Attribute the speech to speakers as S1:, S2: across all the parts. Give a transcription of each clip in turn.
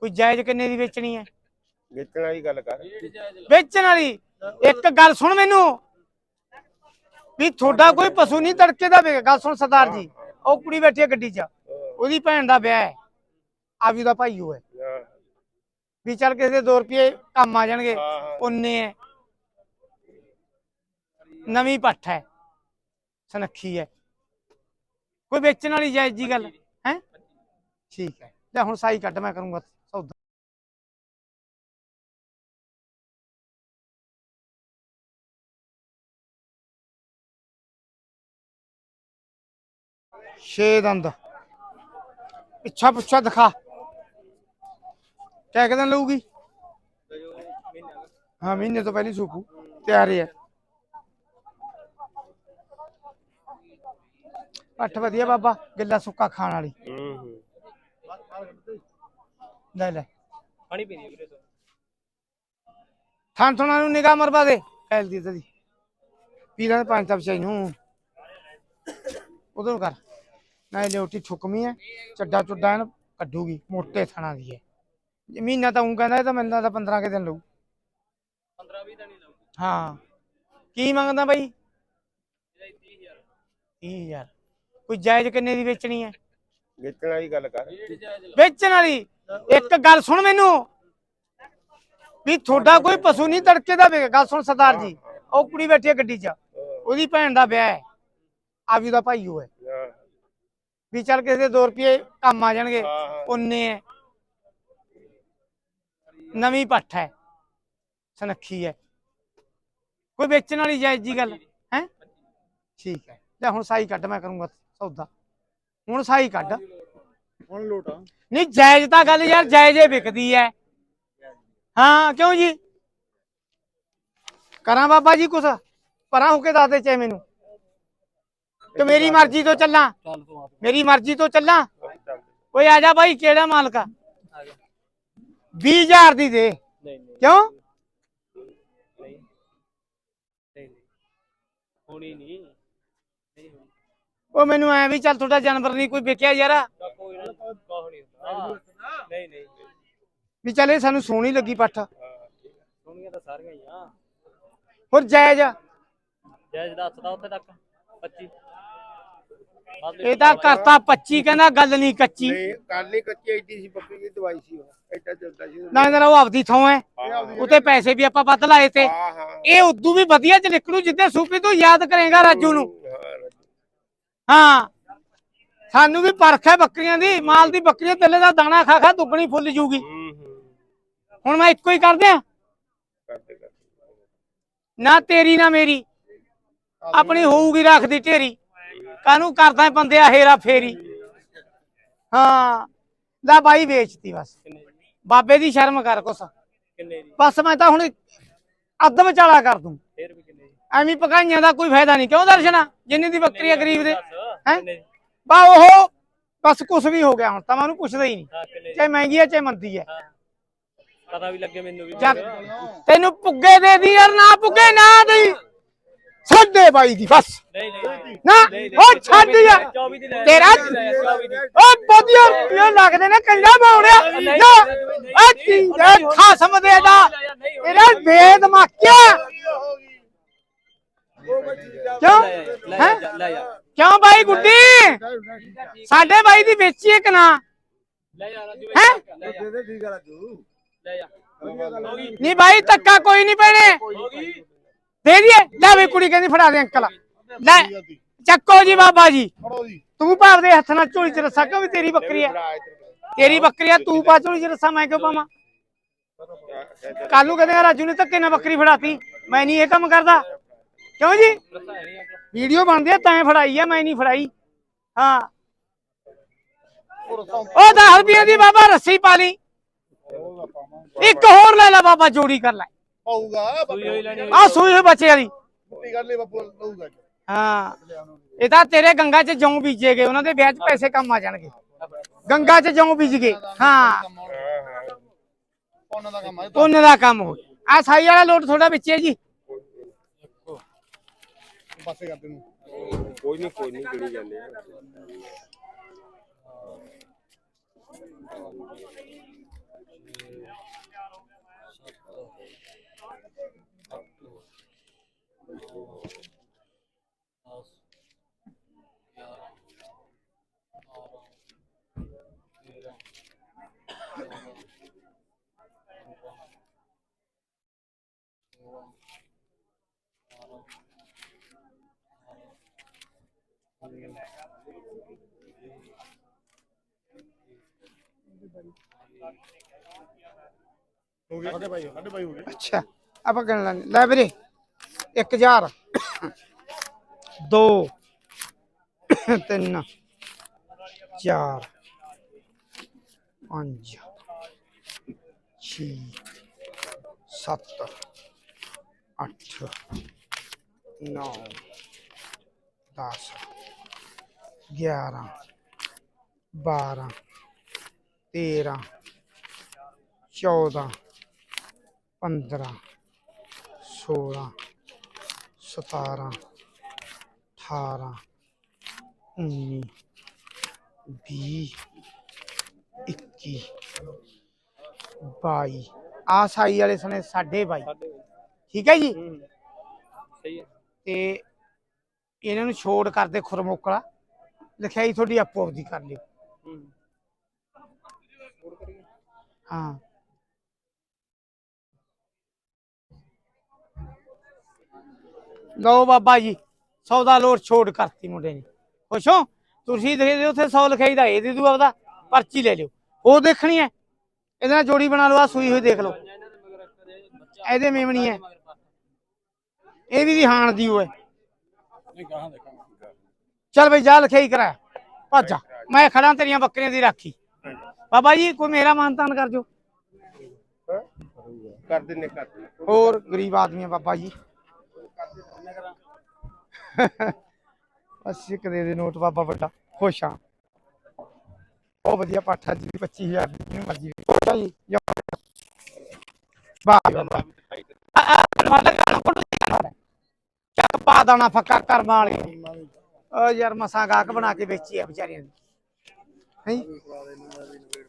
S1: ਕੋਈ ਜਾਇਜ਼ ਕਿੰਨੇ ਦੀ ਵੇਚਣੀ ਹੈ
S2: ਵੇਚਣ ਵਾਲੀ ਗੱਲ ਕਰ
S1: ਵੇਚਣ ਵਾਲੀ ਇੱਕ ਗੱਲ ਸੁਣ ਮੈਨੂੰ ਵੀ ਤੁਹਾਡਾ ਕੋਈ ਪਸ਼ੂ ਨਹੀਂ ਤੜਕੇ ਦਾ ਵੇਗਾ ਗੱਲ ਸੁਣ ਸਰਦਾਰ ਜੀ ਉਹ ਕੁੜੀ ਬੈਠੀ ਹੈ ਗੱਡੀ 'ਚ ਉਹਦੀ ਭੈਣ ਦਾ ਵਿਆਹ ਹੈ ਆਵੀ ਦਾ ਭਾਈ ਉਹ ਹੈ ਵੀ ਚੱਲ ਕਿਸੇ 2 ਰੁਪਏ ਕੰਮ ਆ ਜਾਣਗੇ ਉਹਨੇ ਹੈ ਨਵੀਂ ਪੱਠ ਹੈ ਸਨੱਖੀ ਹੈ ਕੋਈ ਵੇਚਣ ਵਾਲੀ ਜਾਇਜ਼ ਜੀ ਗੱਲ ਹੈ ਠੀਕ ਹੈ ਲੈ ਹੁਣ ਸਾਈ ਕੱਢ ਮੈਂ ਕਰੂੰਗਾ ਛੇ ਦੰਦ ਪਿੱਛਾ ਪੁੱਛਾ ਦਿਖਾ ਕਿਆ ਕਿਦਾਂ ਲਊਗੀ ਹਾਂ ਮਹੀਨੇ ਤੋਂ ਪਹਿਲੀ ਸੂਪੂ ਤਿਆਰ ਹੈ ਅੱਠ ਵਧੀਆ ਬਾਬਾ ਗਿੱਲਾ ਸੁੱਕਾ ਖਾਣ ਵਾਲੀ ਲੈ ਲੈ ਪਾਣੀ ਪੀਣੀ ਵੀਰੇ ਤੋਂ ਥਾਂ ਥਣਾ ਨੂੰ ਨਿਗਾ ਮਰਵਾ ਦੇ ਕਹਿਲ ਦੀ ਤੇਰੀ ਪੀਰਾਂ ਦੇ ਪੰਜ ਤਪ ਨੂੰ ਉਧਰ ਕਰ ਐ ਲੋਟੀ ਠੁਕਮੀ ਐ ਚੱਡਾ ਚੁੱਡਾ ਐਨ ਕੱਢੂਗੀ ਮੋਟੇ ਥਣਾ ਦੀ ਐ ਮਹੀਨਾ ਤਾਂ ਉਹ ਕਹਿੰਦਾ ਇਹ ਤਾਂ ਮੈਨੂੰ ਤਾਂ 15 ਕੇ ਦਿਨ ਲਊ 15 20 ਦਿਨ ਹੀ ਲਊ ਹਾਂ ਕੀ ਮੰਗਦਾ ਬਾਈ 30000 30000 ਕੋਈ ਜਾਇਜ਼ ਕਿੰਨੇ ਦੀ ਵੇਚਣੀ ਐ
S2: ਵੇਚਣ ਵਾਲੀ ਗੱਲ ਕਰ
S1: ਵੇਚਣ ਵਾਲੀ ਇੱਕ ਗੱਲ ਸੁਣ ਮੈਨੂੰ ਵੀ ਤੁਹਾਡਾ ਕੋਈ ਪਸ਼ੂ ਨਹੀਂ ਤੜਕੇ ਦਾ ਵੇਗਾ ਗੱਲ ਸੁਣ ਸਰਦਾਰ ਜੀ ਉਹ ਕੁੜੀ ਬੈਠੀ ਹੈ ਗੱਡੀ 'ਚ ਉਹਦੀ ਭੈਣ ਦਾ ਵਿਆਹ ਹੈ ਆਵੀ ਦਾ ਭਾਈ ਉਹ ਵੀ ਚੱਲ ਕਿਸੇ ਦੇ 2 ਰੁਪਏ ਕੰਮ ਆ ਜਾਣਗੇ ਉਨੇ ਹੈ ਨਵੀਂ ਪੱਠ ਹੈ ਸਨੱਖੀ ਹੈ ਕੋਈ ਵੇਚਣ ਵਾਲੀ ਜਾਇਜ਼ ਜੀ ਗੱਲ ਹੈ ਠੀਕ ਹੈ ਲੈ ਹੁਣ ਸਾਈ ਕੱਢ ਮੈਂ ਕਰੂੰਗਾ ਸੌਦਾ ਹੁਣ ਸਾਈ ਕੱਢ ਹੁਣ ਲੋਟਾ ਨਹੀਂ ਜਾਇਜ਼ ਤਾਂ ਗੱਲ ਯਾਰ ਜਾਇਜ਼ੇ ਵਿਕਦੀ ਹੈ ਹਾਂ ਕਿਉਂ ਜੀ ਕਰਾਂ ਬਾਬਾ ਜੀ ਕੁਛ ਪਰਾਂ ਹੋ ਕੇ ਦੱਸ ਦੇ ਚਾਹੇ ਮੈਨੂੰ ਤੇ ਮੇਰੀ ਮਰਜ਼ੀ ਤੋਂ ਚੱਲਾਂ ਮੇਰੀ ਮਰਜ਼ੀ ਤੋਂ ਚੱਲਾਂ ਓਏ ਆ ਜਾ ਬਾਈ ਕਿਹੜਾ ਮਾਲਕ ਆ 20000 ਦੀ ਦੇ ਨਹੀਂ ਨਹੀਂ ਕਿਉਂ ਨਹੀਂ ਹੋਣੀ ਨਹੀਂ ਉਹ ਮੈਨੂੰ ਐ ਵੀ ਚੱਲ ਤੁਹਾਡਾ ਜਾਨਵਰ ਨਹੀਂ ਕੋਈ ਵੇਖਿਆ ਯਾਰ ਕੋਈ ਨਹੀਂ ਨਹੀਂ ਵੀ ਚੱਲ ਇਹ ਸਾਨੂੰ ਸੋਹਣੀ ਲੱਗੀ ਪੱਠ ਸੋਹਣੀਆਂ ਤਾਂ ਸਾਰੀਆਂ ਹੀ ਆ ਹੋਰ ਜਾਇਜ਼ ਜਾਇਜ਼ ਦੱਸਦਾ ਉੱਥੇ ਤੱਕ 25 ਇਹ ਤਾਂ ਕਰਤਾ 25 ਕਹਿੰਦਾ ਗੱਲ ਨਹੀਂ ਕੱਚੀ ਨਹੀਂ ਗੱਲ ਨਹੀਂ ਕੱਚੀ ਐਡੀ ਸੀ ਪੱਕੀ ਦੀ ਦਵਾਈ ਸੀ ਉਹ ਐਡਾ ਸੀ ਨਾ ਨਾ ਉਹ ਆਪਦੀ ਥਾਂ ਹੈ ਉਤੇ ਪੈਸੇ ਵੀ ਆਪਾਂ ਵੱਧ ਲਾਏ ਤੇ ਇਹ ਉਦੋਂ ਵੀ ਵਧੀਆ ਚ ਨਿਕਲੂ ਜਿੱਦੇ ਸੂਪੀ ਤੋਂ ਯਾਦ ਕਰੇਗਾ ਰਾਜੂ ਨੂੰ ਹਾਂ ਸਾਨੂੰ ਵੀ ਪਰਖ ਹੈ ਬੱਕਰੀਆਂ ਦੀ ਮਾਲ ਦੀ ਬੱਕਰੀਆਂ ਥੱਲੇ ਦਾ ਦਾਣਾ ਖਾ ਖਾ ਦੁੱਗਣੀ ਫੁੱਲ ਜੂਗੀ ਹੁਣ ਮੈਂ ਇੱਕੋ ਹੀ ਕਰਦੇ ਆ ਨਾ ਤੇਰੀ ਨਾ ਮੇਰੀ ਆਪਣੀ ਹੋਊਗੀ ਰੱਖਦੀ ਢੇਰੀ ਕਾਨੂੰ ਕਰਦਾ ਬੰਦਿਆ ਹੇਰਾ ਫੇਰੀ ਹਾਂ ਲੈ ਬਾਈ ਵੇਚਤੀ ਬਸ ਬਾਬੇ ਦੀ ਸ਼ਰਮ ਕਰ ਕੁਸ ਕਿੰਨੇ ਬਸ ਮੈਂ ਤਾਂ ਹੁਣ ਅਦਮ ਵਿਚਾਲਾ ਕਰ ਦੂੰ ਐਵੇਂ ਪਕਾਈਆਂ ਦਾ ਕੋਈ ਫਾਇਦਾ ਨਹੀਂ ਕਿਉਂ ਦਰਸ਼ਨਾ ਜਿੰਨੇ ਦੀ ਬੱਕਰੀ ਆ ਗਰੀਬ ਦੇ ਹੈ ਬਾ ਉਹ ਬਸ ਕੁਛ ਵੀ ਹੋ ਗਿਆ ਹੁਣ ਤਾਂ ਮੈਨੂੰ ਪੁੱਛਦਾ ਹੀ ਨਹੀਂ ਚਾਹੇ ਮਹਿੰਗੀ ਆ ਚਾਹੇ ਮੰਦੀ ਆ ਪਤਾ ਵੀ ਲੱਗੇ ਮੈਨੂੰ ਵੀ ਤੈਨੂੰ ਪੁੱਗੇ ਦੇ ਦੀ ਯਾਰ ਨਾ ਪੁੱਗੇ ਨਾ ਦੇ ਸਾਡੇ ਬਾਈ ਦੀ ਬਸ ਨਹੀਂ ਨਹੀਂ ਨਾ ਉਹ ਛੱਡ ਜਾ ਦੀ ਤੇਰਾ ਉਹ ਬੋਦੀਆਂ ਰੁਪਏ ਲੱਗਦੇ ਨੇ ਕੰਡਾ ਬਾਉੜਿਆ ਨਾ ਆ ਦਾ ਖਸਮ ਦੇ ਦਾ ਇਹਦਾ ਬੇਦਮਾਕਿਆ ਕਿਉਂ ਕਿਉਂ ਬਾਈ ਗੁੱਡੀ ਸਾਡੇ ਬਾਈ ਦੀ ਵੇਚੀ ਇੱਕ ਨਾ ਲੈ ਹੈ ਦੇ ਦੇ ਠੀਕ ਆ ਤੂੰ ਲੈ ਜਾ ਨਹੀਂ ਬਾਈ ਤੱਕਾ ਕੋਈ ਨਹੀਂ ਪੈਣੇ ਦੇ ਲੈ ਵੀ ਕੁੜੀ ਕਹਿੰਦੀ ਫੜਾ ਦੇ ਅੰਕਲ ਲੈ ਚੱਕੋ ਜੀ ਬਾਬਾ ਜੀ ਫੜੋ ਜੀ ਤੂੰ ਹੱਥ ਨਾਲ ਝੋਲੀ ਚ ਰੱਸਾ ਕਿਉਂ ਵੀ ਤੇਰੀ ਬੱਕਰੀ ਆ ਤੇਰੀ ਬੱਕਰੀ ਆ ਤੂੰ ਪਾ ਝੋਲੀ ਚ ਰੱਸਾ ਮੈਂ ਕਿਉਂ ਪਾਵਾਂ ਕਾਲੂ ਕਹਿੰਦੇ ਰਾਜੂ ਨੇ ਧੱਕੇ ਨਾਲ ਬੱਕਰੀ ਫੜਾਤੀ ਮੈਂ ਨਹੀਂ ਇਹ ਕੰਮ ਕਰਦਾ ਕਿਉਂ ਜੀ ਵੀਡੀਓ ਬਣਦੀ ਆ ਤਾਂ ਫੜਾਈ ਆ ਮੈਂ ਨਹੀਂ ਫੜਾਈ ਹਾਂ ਉਹ 10 ਰੁਪਏ ਦੀ ਬਾਬਾ ਰੱਸੀ ਪਾ ਲਈ ਇੱਕ ਹੋਰ ਲੈ ਲੈ ਬਾਬਾ ਜੋੜੀ ਕਰ ਲੈ ਪਾਊਗਾ ਆ ਸੂਈ ਹੋਈ ਬੱਚੇ ਵਾਲੀ ਕੋਈ ਗੱਲ ਨਹੀਂ ਬਾਪੂ ਲਊਗਾ ਹਾਂ ਇਹ ਤਾਂ ਤੇਰੇ ਗੰਗਾ 'ਚ ਜੌਂ ਬੀਜੇਗੇ ਉਹਨਾਂ ਦੇ ਵਿਆਹ 'ਚ ਪੈਸੇ ਕੰਮ ਆ ਜਾਣਗੇ ਗੰਗਾ 'ਚ ਜੌਂ ਬੀਜੇਗੇ ਹਾਂ ਉਹਨਾਂ ਦਾ ਕੰਮ ਹੈ ਦਾ ਕੰਮ ਹੋ ਆ ਸਾਈ ਵਾਲਾ ਲੋਟ ਥੋੜਾ ਵਿੱਚ ਹੈ ਜੀ ਪਾਸੇ ਕਰਦੇ ਨੂੰ ਕੋਈ ਨਹੀਂ ਕੋਈ ਨਹੀਂ ਜਾਂਦੇ ਆ अच्छा लाइब्रेरी एक हजार दो अठ नौ दस 11 12 13 14 15 16 17 18 19 20 21 22 ਆ ਸਾਈ ਵਾਲੇ ਸਣੇ ਬਾਈ ਠੀਕ ਹੈ ਜੀ ਸਹੀ ਹੈ ਤੇ ਇਹਨਾਂ ਨੂੰ ਛੋੜ ਕਰਦੇ ਖੁਰਮੋਕਲਾ ਲਿਖਾਈ ਤੁਹਾਡੀ ਆਪੋ ਆਪਦੀ ਕਰ ਲਿਓ ਹਾਂ ਲਓ ਬਾਬਾ ਜੀ ਸੌਦਾ ਲੋੜ ਛੋੜ ਕਰਤੀ ਮੁੰਡੇ ਨੇ ਖੁਸ਼ ਹੋ ਤੁਸੀਂ ਦੇ ਦਿਓ ਉੱਥੇ 100 ਲਿਖਾਈ ਦਾ ਇਹ ਦੇ ਦੂ ਆਪਦਾ ਪਰਚੀ ਲੈ ਲਿਓ ਉਹ ਦੇਖਣੀ ਹੈ ਇਹਦੇ ਨਾਲ ਜੋੜੀ ਬਣਾ ਲਵਾ ਸੂਈ ਹੋਈ ਦੇਖ ਲਓ ਇਹਦੇ ਮੇਮਣੀ ਹੈ ਇਹ ਵੀ ਦੀ ਦੀ ਹੋਏ ਨਹੀਂ ਕਹਾਂ ਦੇ ਚੱਲ ਬਈ ਜਾ ਲਖਈ ਕਰਾ ਭੱਜ ਜਾ ਮੈਂ ਖੜਾ ਤੇਰੀਆਂ ਬੱਕਰੀਆਂ ਦੀ ਰਾਖੀ ਬਾਬਾ ਜੀ ਕੋਈ ਮੇਰਾ ਮਾਨਤਾਨ ਕਰ ਜੋ ਕਰ ਦਿੰਨੇ ਕਰ ਹੋਰ ਗਰੀਬ ਆਦਮੀ ਆ ਬਾਬਾ ਜੀ ਅਸੀਂ ਕਦੇ ਦੇ ਨੋਟ ਬਾਬਾ ਵੱਡਾ ਖੁਸ਼ ਆ ਉਹ ਵਧੀਆ ਪਾਠਾ ਜੀ 25000 ਦੀ ਜਿੰਨੀ ਮਰਜ਼ੀ ਕੋਟਾ ਜੀ ਵਾਹ ਬਾਬਾ ਮਾਲਕ ਨੂੰ ਕੋਟਾ ਚੱਕ ਪਾ ਦਾਣਾ ਫੱਕਾ ਕਰਮਾਂ ਵਾਲੇ ਯਾਰ ਮਸਾਂ ਗਾਕ ਬਣਾ ਕੇ ਵੇਚੀ ਆ ਵਿਚਾਰੀਆਂ ਨੇ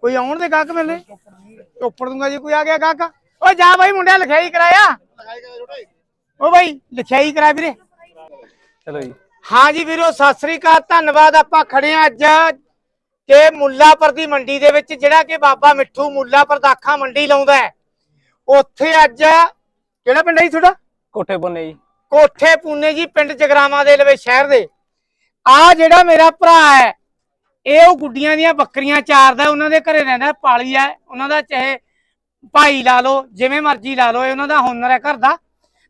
S1: ਕੋਈ ਆਉਣ ਦੇ ਗਾਕ ਮਿਲੇ ਚੋਪੜ ਦੂੰਗਾ ਜੀ ਕੋਈ ਆ ਗਿਆ ਗਾਕ ਓ ਜਾ ਬਾਈ ਮੁੰਡਿਆ ਲਿਖਾਈ ਕਰਾਇਆ ਓ ਬਾਈ ਲਿਖਾਈ ਕਰਾ ਵੀਰੇ ਚਲੋ ਜੀ ਹਾਂ ਜੀ ਵੀਰੋ ਸਤਿ ਸ੍ਰੀ ਅਕਾਲ ਧੰਨਵਾਦ ਆਪਾਂ ਖੜੇ ਆ ਅੱਜ ਕਿ ਮੁੱਲਾਪੁਰ ਦੀ ਮੰਡੀ ਦੇ ਵਿੱਚ ਜਿਹੜਾ ਕਿ ਬਾਬਾ ਮਿੱਠੂ ਮੁੱਲਾਪੁਰ ਦਾਖਾ ਮੰਡੀ ਲਾਉਂਦਾ ਹੈ ਉੱਥੇ ਅੱਜ ਕਿਹੜਾ ਪਿੰਡ ਹੈ ਤੁਹਾਡਾ ਕੋਠੇ ਪੁੰਨੇ ਜੀ ਕੋਠੇ ਪੁੰਨੇ ਜੀ ਪਿੰਡ ਜਗਰਾਵਾਂ ਦੇ ਲਵੇ ਸ਼ਹਿਰ ਦੇ ਆ ਜਿਹੜਾ ਮੇਰਾ ਭਰਾ ਹੈ ਇਹ ਉਹ ਗੁੱਡੀਆਂ ਦੀਆਂ ਬੱਕਰੀਆਂ ਚਾਰਦਾ ਉਹਨਾਂ ਦੇ ਘਰੇ ਰਹਿੰਦਾ ਪਾਲੀ ਹੈ ਉਹਨਾਂ ਦਾ ਚਾਹੇ ਭਾਈ ਲਾ ਲਓ ਜਿਵੇਂ ਮਰਜ਼ੀ ਲਾ ਲਓ ਇਹ ਉਹਨਾਂ ਦਾ ਹੁਨਰ ਹੈ ਘਰ ਦਾ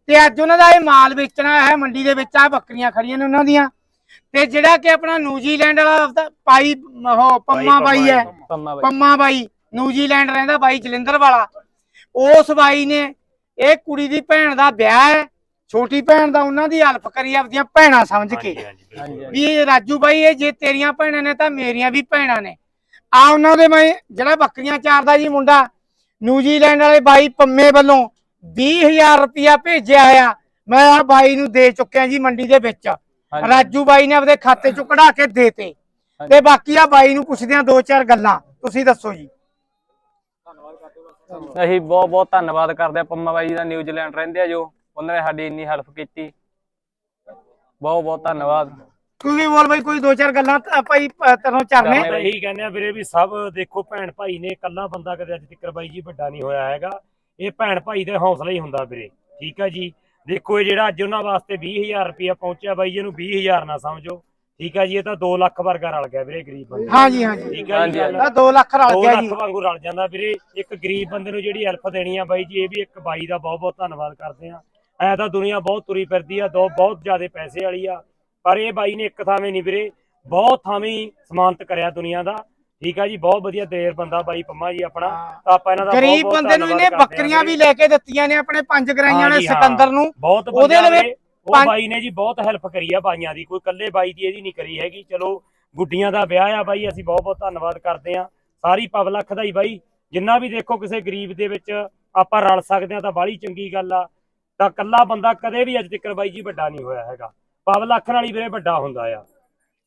S1: ਤੇ ਅੱਜ ਉਹਨਾਂ ਦਾ ਇਹ ਮਾਲ ਵੇਚਣਾ ਹੈ ਮੰਡੀ ਦੇ ਵਿੱਚ ਆ ਬੱਕਰੀਆਂ ਖੜੀਆਂ ਨੇ ਉਹਨਾਂ ਦੀਆਂ ਤੇ ਜਿਹੜਾ ਕਿ ਆਪਣਾ ਨਿਊਜ਼ੀਲੈਂਡ ਵਾਲਾ ਪਾਈ ਉਹ ਪੰਮਾ ਬਾਈ ਹੈ ਪੰਮਾ ਬਾਈ ਨਿਊਜ਼ੀਲੈਂਡ ਰਹਿੰਦਾ ਬਾਈ ਜਲਿੰਦਰ ਵਾਲਾ ਉਸ ਬਾਈ ਨੇ ਇਹ ਕੁੜੀ ਦੀ ਭੈਣ ਦਾ ਵਿਆਹ ਹੈ ਛੋਟੀ ਭੈਣ ਦਾ ਉਹਨਾਂ ਦੀ ਹੈਲਪ ਕਰੀ ਆਪਦੀਆਂ ਭੈਣਾਂ ਸਮਝ ਕੇ ਹਾਂਜੀ ਹਾਂਜੀ ਵੀ ਇਹ ਰਾਜੂ ਬਾਈ ਇਹ ਜੇ ਤੇਰੀਆਂ ਭੈਣਾਂ ਨੇ ਤਾਂ ਮੇਰੀਆਂ ਵੀ ਭੈਣਾਂ ਨੇ ਆ ਉਹਨਾਂ ਦੇ ਮੈਂ ਜਿਹੜਾ ਬੱਕਰੀਆਂ ਚਾਰਦਾ ਜੀ ਮੁੰਡਾ ਨਿਊਜ਼ੀਲੈਂਡ ਵਾਲੇ ਬਾਈ ਪੰਮੇ ਵੱਲੋਂ 20000 ਰੁਪਇਆ ਭੇਜਿਆ ਆ ਮੈਂ ਆ ਬਾਈ ਨੂੰ ਦੇ ਚੁੱਕਿਆ ਜੀ ਮੰਡੀ ਦੇ ਵਿੱਚ ਰਾਜੂ ਬਾਈ ਨੇ ਆਪਦੇ ਖਾਤੇ ਚੋਂ ਕਢਾ ਕੇ ਦੇਤੇ ਤੇ ਬਾਕੀ ਆ ਬਾਈ ਨੂੰ ਪੁੱਛਦੇ ਆ ਦੋ ਚਾਰ ਗੱਲਾਂ ਤੁਸੀਂ ਦੱਸੋ ਜੀ
S2: ਅਸੀਂ ਬਹੁਤ ਬਹੁਤ ਧੰਨਵਾਦ ਕਰਦੇ ਆ ਪੰਮਾ ਬਾਈ ਜੀ ਦਾ ਨਿਊਜ਼ੀਲੈਂਡ ਰਹਿੰਦੇ ਆ ਜੋ ਉਹਨਾਂ ਨੇ ਸਾਡੀ ਇੰਨੀ ਹੈਲਪ ਕੀਤੀ ਬਹੁਤ ਬਹੁਤ ਧੰਨਵਾਦ
S1: ਤੁਸੀਂ ਬੋਲ ਬਈ ਕੋਈ ਦੋ ਚਾਰ ਗੱਲਾਂ ਭਾਈ ਤੈਨੂੰ ਚਰਨੇ
S2: ਮੈਂ ਇਹੀ ਕਹਿੰਦੇ ਆ ਵੀਰੇ ਵੀ ਸਭ ਦੇਖੋ ਭੈਣ ਭਾਈ ਨੇ ਇਕੱਲਾ ਬੰਦਾ ਕਦੇ ਅੱਜ ਤੱਕ ਬਾਈ ਜੀ ਵੱਡਾ ਨਹੀਂ ਹੋਇਆ ਹੈਗਾ ਇਹ ਭੈਣ ਭਾਈ ਦੇ ਹੌਸਲਾ ਹੀ ਹੁੰਦਾ ਵੀਰੇ ਠੀਕ ਆ ਜੀ ਦੇਖੋ ਇਹ ਜਿਹੜਾ ਅੱਜ ਉਹਨਾਂ ਵਾਸਤੇ 20000 ਰੁਪਏ ਪਹੁੰਚਿਆ ਬਾਈ ਇਹਨੂੰ 20000 ਨਾ ਸਮਝੋ ਠੀਕ ਆ ਜੀ ਇਹ ਤਾਂ 2 ਲੱਖ ਵਰਗਾ ਰਲ ਗਿਆ ਵੀਰੇ ਗਰੀਬ
S1: ਬੰਦੇ ਹਾਂ ਜੀ ਹਾਂ ਜੀ ਠੀਕ ਆ ਜੀ ਇਹ 2 ਲੱਖ ਰਲ ਗਿਆ ਜੀ 2 ਲੱਖ ਵਾਂਗੂ ਰਲ
S2: ਜਾਂਦਾ ਵੀਰੇ ਇੱਕ ਗਰੀਬ ਬੰਦੇ ਨੂੰ ਜਿਹੜੀ ਹੈਲਪ ਦੇਣੀ ਆ ਬਾਈ ਜੀ ਇਹ ਵੀ ਇੱਕ ਬਾਈ ਦਾ ਬਹੁਤ ਬਹੁਤ ਧੰਨਵਾਦ ਕਰਦੇ ਆ ਐ ਤਾਂ ਦੁਨੀਆ ਬਹੁਤ ਤੁਰੀ ਫਿਰਦੀ ਆ ਦੋ ਬਹੁਤ ਜ਼ਿਆਦੇ ਪੈਸੇ ਵਾਲੀ ਆ ਪਰ ਇਹ ਬਾਈ ਨੇ ਇੱਕ ਥਾਵੇਂ ਨਹੀਂ ਵੀਰੇ ਬਹੁਤ ਥਾਵੇਂ ਸਮਾਨਤ ਕਰਿਆ ਦੁਨੀਆ ਦਾ ਠੀਕ ਆ ਜੀ ਬਹੁਤ ਵਧੀਆ ਦੇਰ ਬੰਦਾ ਬਾਈ ਪੰਮਾ ਜੀ ਆਪਣਾ ਤਾਂ
S1: ਆਪਾਂ ਇਹਨਾਂ ਦਾ ਗਰੀਬ ਬੰਦੇ ਨੂੰ ਇਹਨੇ ਬੱਕਰੀਆਂ ਵੀ ਲੈ ਕੇ ਦਿੱਤੀਆਂ ਨੇ ਆਪਣੇ ਪੰਜ ਗਰਾਈਆਂ ਨੇ ਸਿਕੰਦਰ ਨੂੰ
S2: ਉਹਦੇ ਲਈ ਉਹ ਬਾਈ ਨੇ ਜੀ ਬਹੁਤ ਹੈਲਪ ਕਰੀ ਆ ਬਾਈਆਂ ਦੀ ਕੋਈ ਇਕੱਲੇ ਬਾਈ ਦੀ ਇਹਦੀ ਨਹੀਂ ਕਰੀ ਹੈਗੀ ਚਲੋ ਗੁੱਡੀਆਂ ਦਾ ਵਿਆਹ ਆ ਬਾਈ ਅਸੀਂ ਬਹੁਤ ਬਹੁਤ ਧੰਨਵਾਦ ਕਰਦੇ ਆ ਸਾਰੀ ਪਬਲਿਕ ਦਾ ਹੀ ਬਾਈ ਜਿੰਨਾ ਵੀ ਦੇਖੋ ਕਿਸੇ ਗਰੀਬ ਦੇ ਵਿੱਚ ਆਪਾਂ ਰਲ ਸਕਦੇ ਆ ਤਾਂ ਬਾਲੀ ਚੰਗੀ ਗੱਲ ਆ ਤਾਂ ਕੱਲਾ ਬੰਦਾ ਕਦੇ ਵੀ ਅੱਜ ਤੱਕ ਬਾਈ ਜੀ ਵੱਡਾ ਨਹੀਂ ਹੋਇਆ ਹੈਗਾ ਪਵ ਲੱਖ ਨਾਲ ਹੀ ਵੀਰੇ ਵੱਡਾ ਹੁੰਦਾ ਆ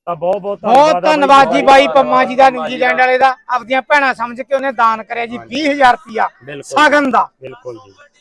S2: ਤਾਂ ਬਹੁਤ ਬਹੁਤ
S1: ਬਹੁਤ ਧੰਨਵਾਦ ਜੀ ਬਾਈ ਪੰਮਾ ਜੀ ਦਾ ਨਿਊਜ਼ੀਲੈਂਡ ਵਾਲੇ ਦਾ ਆਪਦੀਆਂ ਭੈਣਾਂ ਸਮਝ ਕੇ ਉਹਨੇ ਦਾਨ ਕਰਿਆ ਜੀ 20000 ਰੁਪਿਆ ਸਗਨ ਦਾ ਬਿਲਕੁਲ ਜੀ